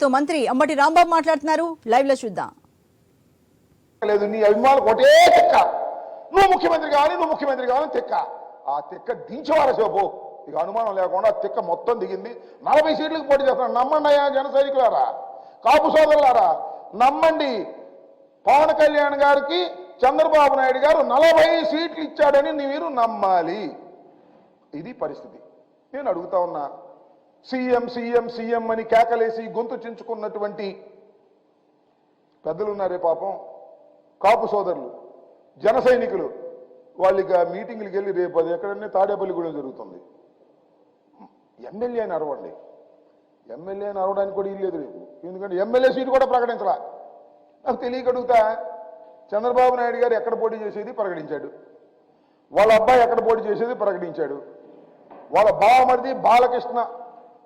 తో మంత్రి అంబటి రాంబాబు మాట్లాడుతున్నారు. లైవ్లో చూద్దాం. లేదు నీ అభిమానులకు ఒకటే తెక్క. నువ్వు ముఖ్యమంత్రి కావాలి నువ్వు ముఖ్యమంత్రి కావాలి తెక్క. ఆ తెక్క దించేవారా సేపు. ఇక అనుమానం లేకుండా తెక్క మొత్తం దిగింది. నలభై సీట్లకు పోటీ చేస్తున్నాడు నమ్మండి అయ్యా జన సైనికులారా. కాపు సోదరులారా నమ్మండి. పవన్ కళ్యాణ్ గారికి చంద్రబాబు నాయుడు గారు నలభై సీట్లు ఇచ్చాడని మీరు నమ్మాలి. ఇది పరిస్థితి. నేను అడుగుతా ఉన్నా సీఎం సీఎం సీఎం అని కేకలేసి గొంతు చించుకున్నటువంటి పెద్దలు ఉన్నారే పాపం. కాపు సోదరులు జన సైనికులు వాళ్ళకి మీటింగ్లకు వెళ్ళి రేపు అది ఎక్కడన్నా తాడేపల్లిగూడెం జరుగుతుంది. ఎమ్మెల్యే అని అరవండి. ఎమ్మెల్యే అని అరవడానికి కూడా ఇల్లేదు రేపు. ఎందుకంటే ఎమ్మెల్యే సీటు కూడా ప్రకటించలా. నాకు తెలియకడుగుతా చంద్రబాబు నాయుడు గారు ఎక్కడ పోటీ చేసేది ప్రకటించాడు. వాళ్ళ అబ్బాయి ఎక్కడ పోటీ చేసేది ప్రకటించాడు. వాళ్ళ బావమరిది బాలకృష్ణ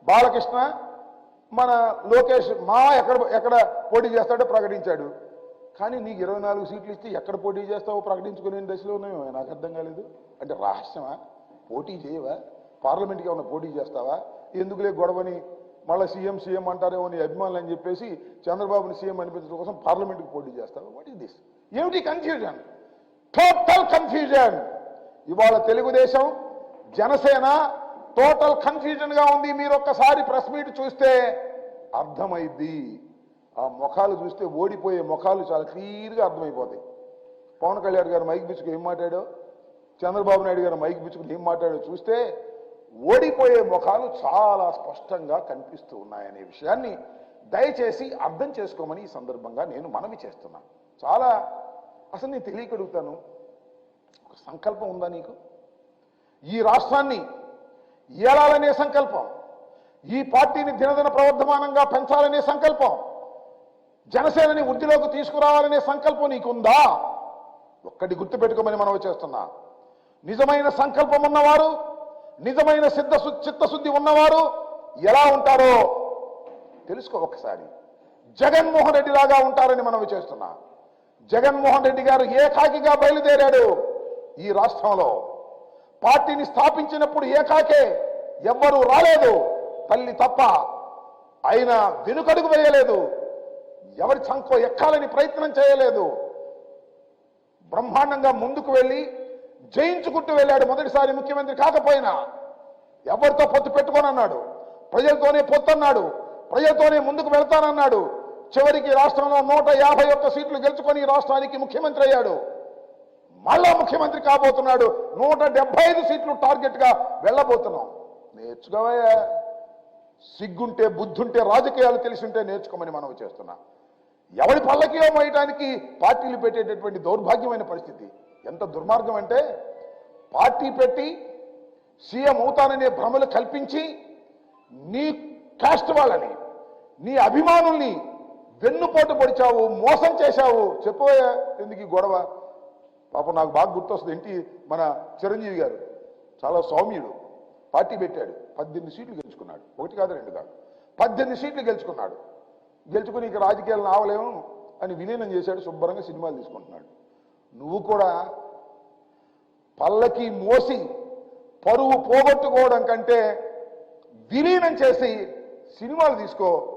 బాలకృష్ణ మన లోకేష్ మా ఎక్కడ ఎక్కడ పోటీ చేస్తాడో ప్రకటించాడు. కానీ నీకు ఇరవై నాలుగు సీట్లు ఇస్తే ఎక్కడ పోటీ చేస్తావో ప్రకటించుకునే దశలో ఉన్నాయో నాకు అర్థం కాలేదు. అంటే రహస్యమా? పోటీ చేయవా? పార్లమెంట్కి ఏమైనా పోటీ చేస్తావా? ఎందుకులే గొడవని మళ్ళీ సీఎం సీఎం అంటారేమో నీ అభిమానులు అని చెప్పేసి చంద్రబాబుని సీఎం అనిపించడం కోసం పార్లమెంట్కి పోటీ చేస్తావా? వాట్ ఈస్ దిస్ ఏమిటి కన్ఫ్యూజన్ టోటల్ కన్ఫ్యూజన్ ఇవాళ తెలుగుదేశం జనసేన టోటల్ కన్ఫ్యూజన్గా ఉంది. మీరు ఒక్కసారి ప్రెస్ మీట్ చూస్తే అర్థమైద్ది. ఆ ముఖాలు చూస్తే ఓడిపోయే ముఖాలు చాలా క్లియర్గా అర్థమైపోతాయి. పవన్ కళ్యాణ్ గారు మైక్ బిచ్చుకు ఏం మాట్లాడో చంద్రబాబు నాయుడు గారు మైక్ బిచ్చుకుని ఏం మాట్లాడో చూస్తే ఓడిపోయే ముఖాలు చాలా స్పష్టంగా కనిపిస్తూ ఉన్నాయనే విషయాన్ని దయచేసి అర్థం చేసుకోమని ఈ సందర్భంగా నేను మనవి చేస్తున్నాను చాలా అసలు నేను తెలియకడుగుతాను. ఒక సంకల్పం ఉందా నీకు? ఈ రాష్ట్రాన్ని ఏలాలనే సంకల్పం. ఈ పార్టీని దినదిన ప్రవర్ధమానంగా పెంచాలనే సంకల్పం. జనసేనని వృద్ధిలోకి తీసుకురావాలనే సంకల్పం నీకుందా? ఒక్కటి గుర్తుపెట్టుకోమని మనం చేస్తున్నా. నిజమైన సంకల్పం ఉన్నవారు నిజమైన సిద్ధ చిత్తశుద్ధి ఉన్నవారు ఎలా ఉంటారో తెలుసుకో ఒకసారి. జగన్మోహన్ రెడ్డి లాగా ఉంటారని మనం చేస్తున్నా. జగన్మోహన్ రెడ్డి గారు ఏకాకిగా బయలుదేరాడు ఈ రాష్ట్రంలో. పార్టీని స్థాపించినప్పుడు ఏకాకే ఎవ్వరూ రాలేదు. తల్లి తప్ప ఆయన వెనుకడుగు వేయలేదు. ఎవరి చంకో ఎక్కాలని ప్రయత్నం చేయలేదు. బ్రహ్మాండంగా ముందుకు వెళ్ళి జయించుకుంటూ వెళ్ళాడు మొదటిసారి ముఖ్యమంత్రి కాకపోయినా. ఎవరితో పొత్తు పెట్టుకోనన్నాడు. ప్రజలతోనే పొత్తు అన్నాడు ప్రజలతోనే ముందుకు వెళ్తానన్నాడు. చివరికి రాష్ట్రంలో నూట యాభై ఒక్క సీట్లు గెలుచుకొని రాష్ట్రానికి ముఖ్యమంత్రి అయ్యాడు. మళ్ళా ముఖ్యమంత్రి కాబోతున్నాడు. నూట డెబ్బై ఐదు సీట్లు టార్గెట్గా వెళ్ళబోతున్నాం. నేర్చుకోవయ్యా. సిగ్గుంటే బుద్ధుంటే రాజకీయాలు తెలిసి ఉంటే నేర్చుకోమని మనం చేస్తున్నా. ఎవరి పల్లకీయో వేయడానికి పార్టీలు పెట్టేటటువంటి దౌర్భాగ్యమైన పరిస్థితి. ఎంత దుర్మార్గం అంటే పార్టీ పెట్టి సీఎం అవుతాననే భ్రమలు కల్పించి నీ కాస్ట్ వాళ్ళని నీ అభిమానుల్ని వెన్నుపోటు పొడిచావు మోసం చేశావు. చెప్పబోయా ఎందుకు గొడవ? పాపం నాకు బాగా గుర్తొస్తుంది. ఏంటి? మన చిరంజీవి గారు చాలా సౌమ్యుడు. పార్టీ పెట్టాడు. పద్దెనిమిది సీట్లు గెలుచుకున్నాడు. ఒకటి కాదు రెండు కాదు. పద్దెనిమిది సీట్లు గెలుచుకున్నాడు. గెలుచుకుని ఇక రాజకీయాలు ఆవలేము అని విలీనం చేశాడు. శుభ్రంగా సినిమాలు తీసుకుంటున్నాడు. నువ్వు కూడా పల్లకి మోసి పరువు పోగొట్టుకోవడం కంటే విలీనం చేసి సినిమాలు తీసుకో.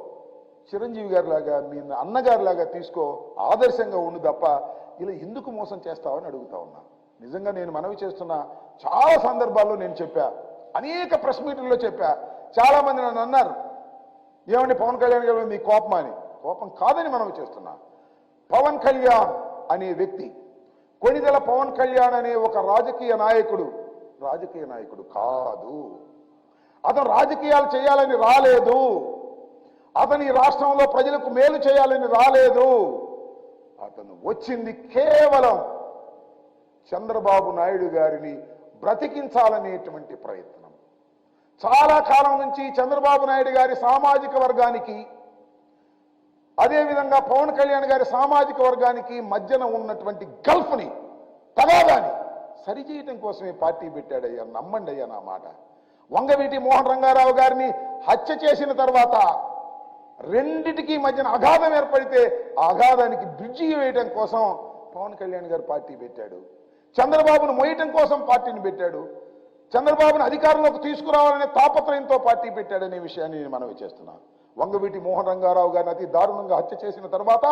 చిరంజీవి గారి లాగా మీ అన్నగారి లాగా తీసుకో ఆదర్శంగా ఉండు తప్ప ఇలా ఎందుకు మోసం చేస్తావని అడుగుతా ఉన్నా. నిజంగా నేను మనవి చేస్తున్న. చాలా సందర్భాల్లో నేను చెప్పా. అనేక ప్రెస్ మీటింగ్లో చెప్పా. చాలా మంది నన్ను అన్నారు. ఏమండి పవన్ కళ్యాణ్ గారు మీ కోపం అని? కోపం కాదని మనవి చేస్తున్నా. పవన్ కళ్యాణ్ అనే వ్యక్తి కొణిదెల పవన్ కళ్యాణ్ అనే ఒక రాజకీయ నాయకుడు రాజకీయ నాయకుడు కాదు. అతను రాజకీయాలు చేయాలని రాలేదు. అతని రాష్ట్రంలో ప్రజలకు మేలు చేయాలని రాలేదు. అతను వచ్చింది కేవలం చంద్రబాబు నాయుడు గారిని బ్రతికించాలనేటువంటి ప్రయత్నం. చాలా కాలం నుంచి చంద్రబాబు నాయుడు గారి సామాజిక వర్గానికి అదేవిధంగా పవన్ కళ్యాణ్ గారి సామాజిక వర్గానికి మధ్యన ఉన్నటువంటి గల్ఫ్ని తగాదాన్ని సరిచేయటం కోసమే పార్టీ పెట్టాడయ్యా. నమ్మండి అయ్యా నా మాట. వంగవీటి మోహన్ రంగారావు గారిని హత్య చేసిన తర్వాత రెండిటికి మధ్యన అగాధం ఏర్పడితే ఆ అగాధానికి బ్రిడ్జి వేయటం కోసం పవన్ కళ్యాణ్ గారు పార్టీ పెట్టాడు. చంద్రబాబును మోయటం కోసం పార్టీని పెట్టాడు. చంద్రబాబును అధికారంలోకి తీసుకురావాలనే తాపత్రయంతో పార్టీ పెట్టాడనే విషయాన్ని నేను మనవి చేస్తున్నాను. వంగవీటి మోహన్ రంగారావు గారిని అతి దారుణంగా హత్య చేసిన తర్వాత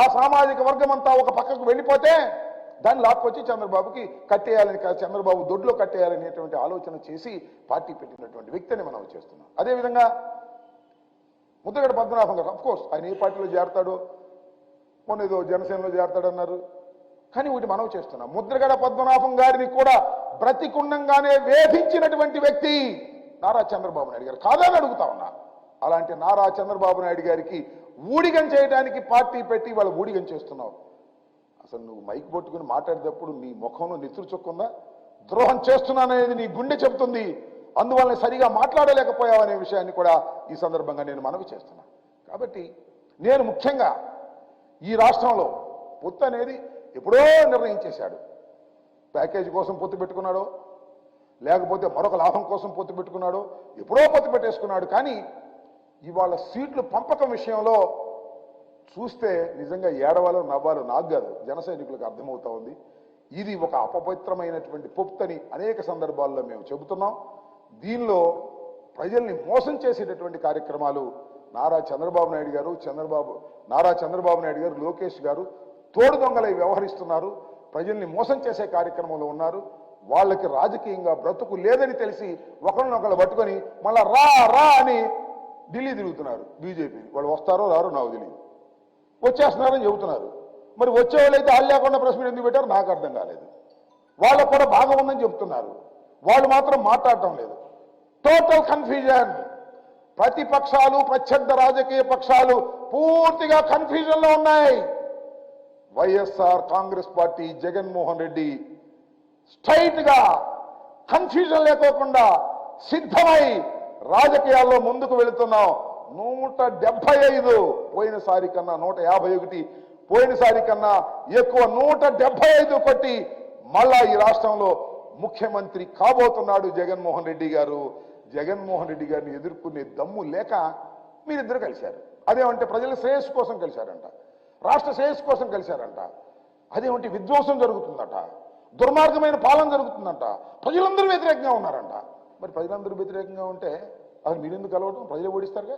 ఆ సామాజిక వర్గం అంతా ఒక పక్కకు వెళ్ళిపోతే దాన్ని లాక్కొచ్చి చంద్రబాబుకి కట్టేయాలని చంద్రబాబు దొడ్లో కట్టేయాలనేటువంటి ఆలోచన చేసి పార్టీ పెట్టినటువంటి వ్యక్తిని మనం చేస్తున్నాం అదేవిధంగా ముద్రగడ పద్మనాభం గారు కోర్స్ ఆయన ఏ పార్టీలో చేరతాడో మొన్న ఏదో జనసేనలో చేరతాడన్నారు. కానీ వీటి మనం చేస్తున్నాం. ముద్రగడ పద్మనాభం గారిని కూడా బ్రతికుండంగానే వేధించినటువంటి వ్యక్తి నారా చంద్రబాబు నాయుడు గారు. కాదని అడుగుతా ఉన్నా. అలాంటి నారా చంద్రబాబు నాయుడు గారికి ఊడిగం చేయడానికి పార్టీ పెట్టి వాళ్ళ ఊడిగం చేస్తున్నావు. అసలు నువ్వు మైక్ పట్టుకుని మాట్లాడేటప్పుడు నీ ముఖంలో నెత్తురు చొక్కుందా? ద్రోహం చేస్తున్నాననేది నీ గుండె చెబుతుంది. అందువల్ల సరిగా మాట్లాడలేకపోయావు అనే విషయాన్ని కూడా ఈ సందర్భంగా నేను మనవి చేస్తున్నాను కాబట్టి నేను ముఖ్యంగా ఈ రాష్ట్రంలో పొత్తు అనేది ఎప్పుడో నిర్ణయించేశాడు. ప్యాకేజీ కోసం పొత్తు పెట్టుకున్నాడో లేకపోతే మరొక లాభం కోసం పొత్తు పెట్టుకున్నాడో ఎప్పుడో పొత్తు పెట్టేసుకున్నాడు. కానీ ఇవాళ సీట్లు పంపకం విషయంలో చూస్తే నిజంగా ఏడవాలో నవ్వాలో నాకు కాదు జన సైనికులకు అర్థమవుతా ఉంది. ఇది ఒక అపవిత్రమైనటువంటి పొప్తని అనేక సందర్భాల్లో మేము చెబుతున్నాం. దీనిలో ప్రజల్ని మోసం చేసేటటువంటి కార్యక్రమాలు నారా చంద్రబాబు నాయుడు గారు చంద్రబాబు నారా చంద్రబాబు నాయుడు గారు లోకేష్ గారు తోడు దొంగలై వ్యవహరిస్తున్నారు. ప్రజల్ని మోసం చేసే కార్యక్రమంలో ఉన్నారు. వాళ్ళకి రాజకీయంగా బ్రతుకు లేదని తెలిసి ఒకరినొకళ్ళు పట్టుకొని మళ్ళా రా రా అని ఢిల్లీ తిరుగుతున్నారు బీజేపీ. వాళ్ళు వస్తారో రారో నాకు తెలియదు వచ్చేస్తున్నారని చెబుతున్నారు. మరి వచ్చే వాళ్ళైతే వాళ్ళు లేకుండా ప్రశ్న ఎందుకు పెట్టారు? నాకు అర్థం కాలేదు. వాళ్ళకు కూడా బాగా ఉందని చెప్తున్నారు వాళ్ళు మాత్రం మాట్లాడటం లేదు. టోటల్ కన్ఫ్యూజన్ ప్రతిపక్షాలు ప్రత్యర్థ రాజకీయ పక్షాలు పూర్తిగా కన్ఫ్యూజన్లో ఉన్నాయి. YSR Congress party Jaganmohan Reddy స్ట్రైట్గా కన్ఫ్యూజన్ లేకోకుండా సిద్ధమై రాజకీయాల్లో ముందుకు వెళుతున్నాం. నూట డెబ్బై ఐదు పోయినసారి కన్నా నూట యాభై ఒకటి పోయినసారి కన్నా ఎక్కువ నూట డెబ్బై ఐదు కొట్టి మళ్ళా ఈ రాష్ట్రంలో ముఖ్యమంత్రి కాబోతున్నాడు జగన్మోహన్ రెడ్డి గారు. జగన్మోహన్ రెడ్డి గారిని ఎదుర్కొనే దమ్ము లేక మీరిద్దరు కలిశారు. అదేమంటే ప్రజల శ్రేయస్సు కోసం కలిశారంట. రాష్ట్ర శ్రేయస్సు కోసం కలిశారంట. అదేమంటే విధ్వంసం జరుగుతుందట. దుర్మార్గమైన పాలన జరుగుతుందంట. ప్రజలందరూ వ్యతిరేకంగా ఉన్నారంట. మరి ప్రజలందరూ వ్యతిరేకంగా ఉంటే అది మీరెందుకు కలవటం ప్రజలు ఓడిస్తారుగా.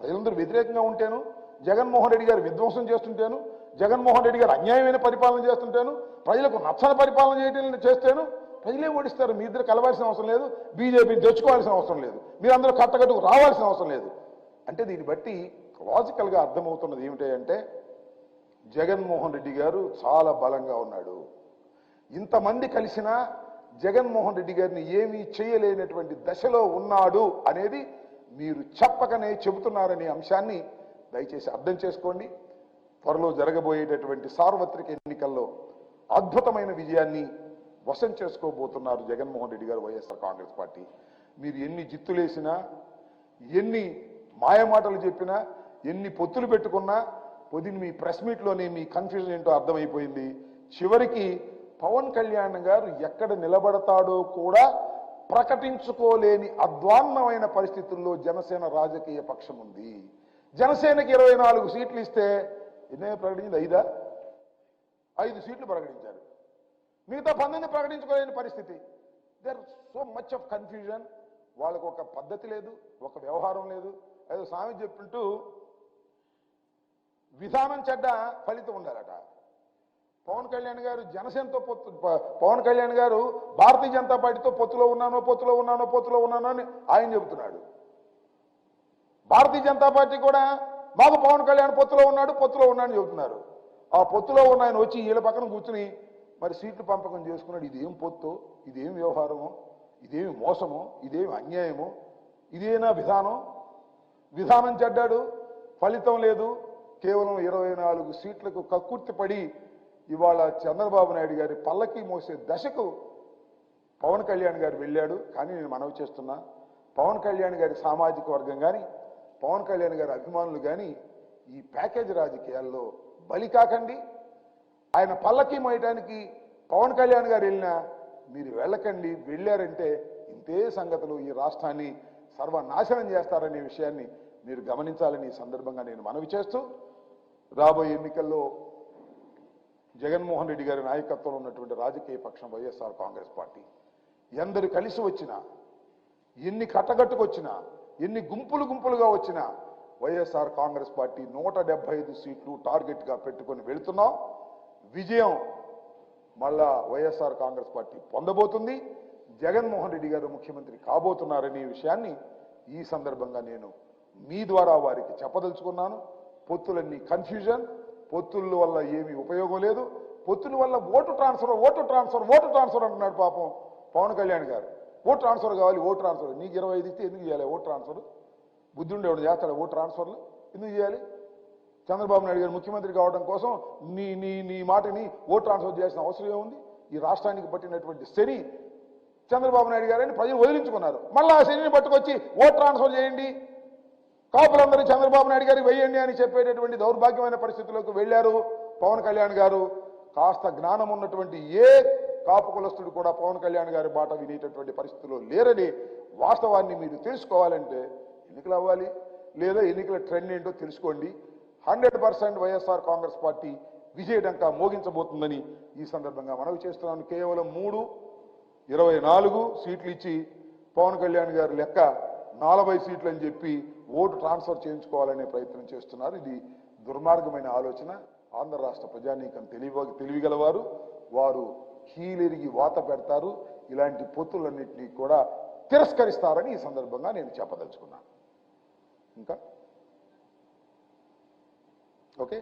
ప్రజలందరూ వ్యతిరేకంగా ఉంటేను జగన్మోహన్ రెడ్డి గారు విధ్వంసం చేస్తుంటేను జగన్మోహన్ రెడ్డి గారు అన్యాయమైన పరిపాలన చేస్తుంటేను ప్రజలకు నచ్చని పరిపాలన చేయటం చేస్తేను ప్రజలే ఓడిస్తారు. మీ ఇద్దరు కలవాల్సిన అవసరం లేదు. బీజేపీని తెచ్చుకోవాల్సిన అవసరం లేదు. మీరందరూ కట్టకట్టుకు రావాల్సిన అవసరం లేదు. అంటే దీన్ని బట్టి లాజికల్గా అర్థమవుతున్నది ఏమిటంటే జగన్మోహన్ రెడ్డి గారు చాలా బలంగా ఉన్నాడు. ఇంతమంది కలిసినా జగన్మోహన్ రెడ్డి గారిని ఏమీ చేయలేనటువంటి దశలో ఉన్నాడు అనేది మీరు చెప్పకనే చెబుతున్నారనే అంశాన్ని దయచేసి అర్థం చేసుకోండి. త్వరలో జరగబోయేటటువంటి సార్వత్రిక ఎన్నికల్లో అద్భుతమైన విజయాన్ని వశం చేసుకోబోతున్నారు జగన్మోహన్ రెడ్డి గారు వైఎస్ఆర్ కాంగ్రెస్ పార్టీ. మీరు ఎన్ని జిత్తులేసినా ఎన్ని మాయమాటలు చెప్పినా ఎన్ని పొత్తులు పెట్టుకున్నా పొదిని మీ ప్రెస్ మీట్లోనే మీ కన్ఫ్యూజన్ ఏంటో అర్థమైపోయింది. చివరికి పవన్ కళ్యాణ్ గారు ఎక్కడ నిలబడతాడో కూడా ప్రకటించుకోలేని అద్వాన్నమైన పరిస్థితుల్లో జనసేన రాజకీయ పక్షం ఉంది. జనసేనకి ఇరవై నాలుగు సీట్లు ఇస్తే ఎన్నైనా ప్రకటించింది? ఐదా? ఐదు సీట్లు ప్రకటించారు. మిగతా పంతొమ్మిది ప్రకటించుకోలేని పరిస్థితి. There so much of confusion వాళ్ళకు ఒక పద్ధతి లేదు ఒక వ్యవహారం లేదు. ఏదో స్వామి చెప్పింటూ విధానం చెడ్డ ఫలితం ఉండాలట. పవన్ కళ్యాణ్ గారు జనసేనతో పొత్తు పవన్ కళ్యాణ్ గారు భారతీయ జనతా పార్టీతో పొత్తులో ఉన్నానో పొత్తులో ఉన్నానో పొత్తులో ఉన్నానో అని ఆయన చెబుతున్నాడు. భారతీయ జనతా పార్టీ కూడా మాకు పవన్ కళ్యాణ్ పొత్తులో ఉన్నాడు పొత్తులో ఉన్నాడని చెబుతున్నారు. ఆ పొత్తులో ఉన్న ఆయన వచ్చి వీళ్ళ పక్కన కూర్చుని మరి సీట్లు పంపకం చేసుకున్నాడు. ఇదేం పొత్తు? ఇదేం వ్యవహారము? ఇదేమి మోసము? ఇదేమి అన్యాయము? ఇదేనా విధానం? విధానం చెడ్డాడు ఫలితం లేదు. కేవలం ఇరవై నాలుగు సీట్లకు కక్కుర్తి పడి ఇవాళ చంద్రబాబు నాయుడు గారి పల్లకి మోసే దశకు పవన్ కళ్యాణ్ గారు వెళ్ళాడు. కానీ నేను మనవి చేస్తున్నా పవన్ కళ్యాణ్ గారి సామాజిక వర్గం కానీ పవన్ కళ్యాణ్ గారి అభిమానులు కానీ ఈ ప్యాకేజ్ రాజకీయాల్లో బలి కాకండి. ఆయన పల్లకి మోయటానికి పవన్ కళ్యాణ్ గారు వెళ్ళినా మీరు వెళ్ళకండి వెళ్ళారంటే ఇంతే సంగతులు ఈ రాష్ట్రాన్ని సర్వనాశనం చేస్తారనే విషయాన్ని మీరు గమనించాలని ఈ సందర్భంగా నేను మనవి చేస్తూ రాబోయే ఎన్నికల్లో జగన్మోహన్ రెడ్డి గారి నాయకత్వంలో ఉన్నటువంటి రాజకీయ పక్షం వైఎస్ఆర్ కాంగ్రెస్ పార్టీ. ఎందరు కలిసి వచ్చినా ఎన్ని కట్టగట్టుకొచ్చినా ఎన్ని గుంపులు గుంపులుగా వచ్చినా వైఎస్ఆర్ కాంగ్రెస్ పార్టీ నూట డెబ్బై ఐదు సీట్లు టార్గెట్గా పెట్టుకొని వెళుతున్నాం. విజయం మళ్ళా వైఎస్ఆర్ కాంగ్రెస్ పార్టీ పొందబోతుంది. జగన్మోహన్ రెడ్డి గారు ముఖ్యమంత్రి కాబోతున్నారనే విషయాన్ని ఈ సందర్భంగా నేను మీ ద్వారా వారికి చెప్పదలుచుకున్నాను. పొత్తులన్నీ కన్ఫ్యూజన్. పొత్తుల వల్ల ఏమీ ఉపయోగం లేదు. పొత్తుల వల్ల vote transfer vote transfer vote transfer అంటున్నాడు పాపం పవన్ కళ్యాణ్ గారు. ఓట్ ట్రాన్స్ఫర్ కావాలి ఓట్ ట్రాన్స్ఫర్. నీకు ఇరవై ఐదు ఇస్తే ఎందుకు చేయాలి ఓట్ ట్రాన్స్ఫర్? బుద్ధి ఉండేవాడు చేస్తాడు ఓట్ ట్రాన్స్ఫర్లు? ఎందుకు చేయాలి చంద్రబాబు నాయుడు గారు ముఖ్యమంత్రి కావడం కోసం నీ నీ నీ మాటని ఓట్ ట్రాన్స్ఫర్ చేయాల్సిన అవసరం ఏముంది? ఈ రాష్ట్రానికి పట్టినటువంటి శని చంద్రబాబు నాయుడు గారని ప్రజలు వదిలించుకున్నారు. మళ్ళీ ఆ శనిని పట్టుకొచ్చి ఓట్ ట్రాన్స్ఫర్ చేయండి. కాపులందరూ చంద్రబాబు నాయుడు గారికి వెయ్యండి అని చెప్పేటటువంటి దౌర్భాగ్యమైన పరిస్థితులకు వెళ్ళారు పవన్ కళ్యాణ్ గారు. కాస్త జ్ఞానం ఉన్నటువంటి ఏ కాపు కులస్తుడు కూడా పవన్ కళ్యాణ్ గారి మాట వినేటటువంటి పరిస్థితుల్లో లేరని వాస్తవాన్ని మీరు తెలుసుకోవాలంటే ఎన్నికలు అవ్వాలి లేదా ఎన్నికల ట్రెండ్ ఏంటో తెలుసుకోండి. Hundred percent YSR Congress party విజయడంక మోగించబోతుందని ఈ సందర్భంగా మనవి చేస్తున్నాను. కేవలం మూడు ఇరవై నాలుగు సీట్లు ఇచ్చి పవన్ కళ్యాణ్ గారి లెక్క నలభై సీట్లు అని చెప్పి ఓటు ట్రాన్స్ఫర్ చేయించుకోవాలనే ప్రయత్నం చేస్తున్నారు. ఇది దుర్మార్గమైన ఆలోచన. ఆంధ్ర రాష్ట్ర ప్రజానీకం తెలివి తెలివిగలవారు. వారు కీలెరిగి వాత పెడతారు. ఇలాంటి పొత్తులన్నింటినీ కూడా తిరస్కరిస్తారని ఈ సందర్భంగా నేను చెప్పదలుచుకున్నాను. ఇంకా? ఓకే?